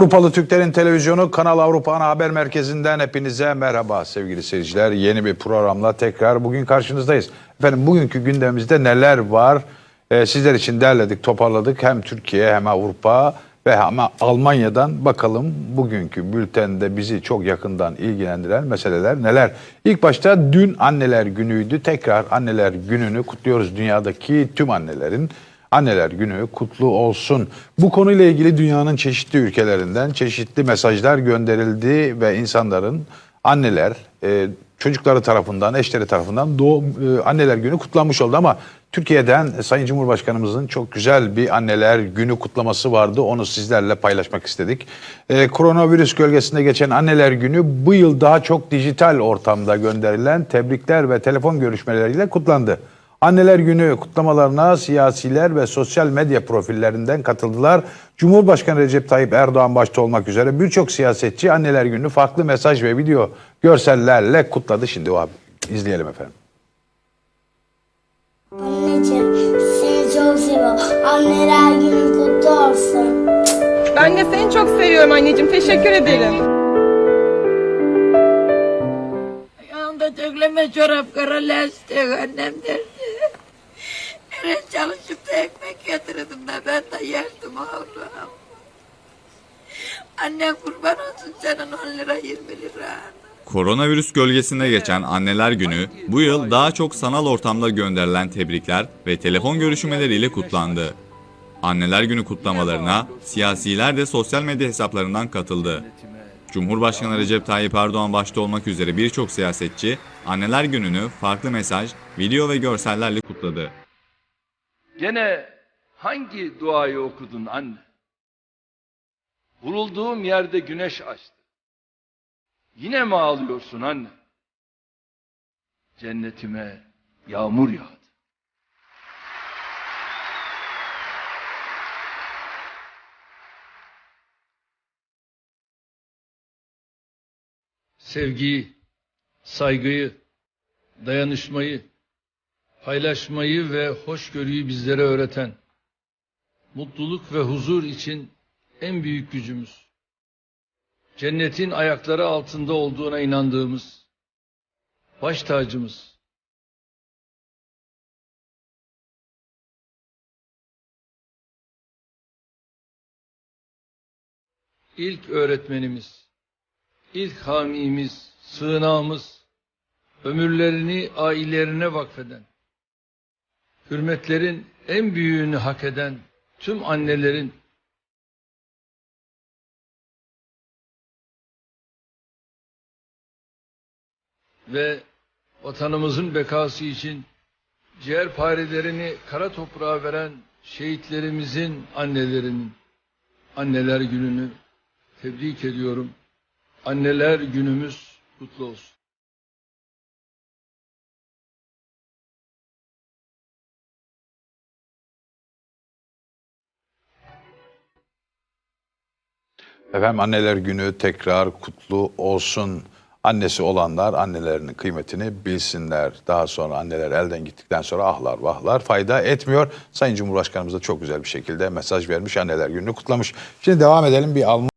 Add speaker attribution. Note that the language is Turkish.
Speaker 1: Avrupalı Türklerin Televizyonu Kanal Avrupa Ana Haber Merkezi'nden hepinize merhaba sevgili seyirciler. Yeni bir programla tekrar bugün karşınızdayız. Efendim bugünkü gündemimizde neler var? Ee, sizler için derledik, toparladık. Hem Türkiye hem Avrupa ve hem Almanya'dan bakalım bugünkü bültende bizi çok yakından ilgilendiren meseleler neler? İlk başta dün anneler günüydü. Tekrar anneler gününü kutluyoruz dünyadaki tüm annelerin. Anneler Günü kutlu olsun. Bu konuyla ilgili dünyanın çeşitli ülkelerinden çeşitli mesajlar gönderildi ve insanların anneler e, çocukları tarafından, eşleri tarafından doğum e, anneler günü kutlanmış oldu ama Türkiye'den Sayın Cumhurbaşkanımızın çok güzel bir anneler günü kutlaması vardı. Onu sizlerle paylaşmak istedik. E, koronavirüs gölgesinde geçen anneler günü bu yıl daha çok dijital ortamda gönderilen tebrikler ve telefon görüşmeleriyle kutlandı. Anneler Günü kutlamalarına siyasiler ve sosyal medya profillerinden katıldılar. Cumhurbaşkanı Recep Tayyip Erdoğan başta olmak üzere birçok siyasetçi Anneler Günü farklı mesaj ve video görsellerle kutladı. Şimdi o abi izleyelim efendim.
Speaker 2: Anneciğim seni çok seviyorum. Anneler günün kutlu olsun.
Speaker 3: Ben de seni çok seviyorum anneciğim. Teşekkür ederim.
Speaker 4: Yanında dökleme çorap kara lastik annem derdi. Nereye çalışıp da ekmek getirirdim de ben de yerdim Allah'ım. Annem kurban olsun senin 10 lira 20 lira.
Speaker 5: Koronavirüs gölgesinde geçen Anneler Günü bu yıl daha çok sanal ortamda gönderilen tebrikler ve telefon görüşmeleriyle kutlandı. Anneler Günü kutlamalarına siyasiler de sosyal medya hesaplarından katıldı. Cumhurbaşkanı Recep Tayyip Erdoğan başta olmak üzere birçok siyasetçi Anneler Günü'nü farklı mesaj, video ve görsellerle kutladı.
Speaker 6: Gene hangi duayı okudun anne? Vurulduğum yerde güneş açtı. Yine mi ağlıyorsun anne? Cennetime yağmur yağdı. Sevgiyi, saygıyı, dayanışmayı, paylaşmayı ve hoşgörüyü bizlere öğreten, mutluluk ve huzur için en büyük gücümüz, cennetin ayakları altında olduğuna inandığımız, baş tacımız, ilk öğretmenimiz, ilk hamimiz, sığınağımız, ömürlerini ailelerine vakfeden, hürmetlerin en büyüğünü hak eden tüm annelerin ve vatanımızın bekası için ciğerparelerini kara toprağa veren şehitlerimizin annelerinin anneler gününü tebrik ediyorum. Anneler günümüz kutlu olsun.
Speaker 1: Efendim Anneler Günü tekrar kutlu olsun. Annesi olanlar annelerinin kıymetini bilsinler. Daha sonra anneler elden gittikten sonra ahlar vahlar fayda etmiyor. Sayın Cumhurbaşkanımız da çok güzel bir şekilde mesaj vermiş. Anneler Günü'nü kutlamış. Şimdi devam edelim bir Alman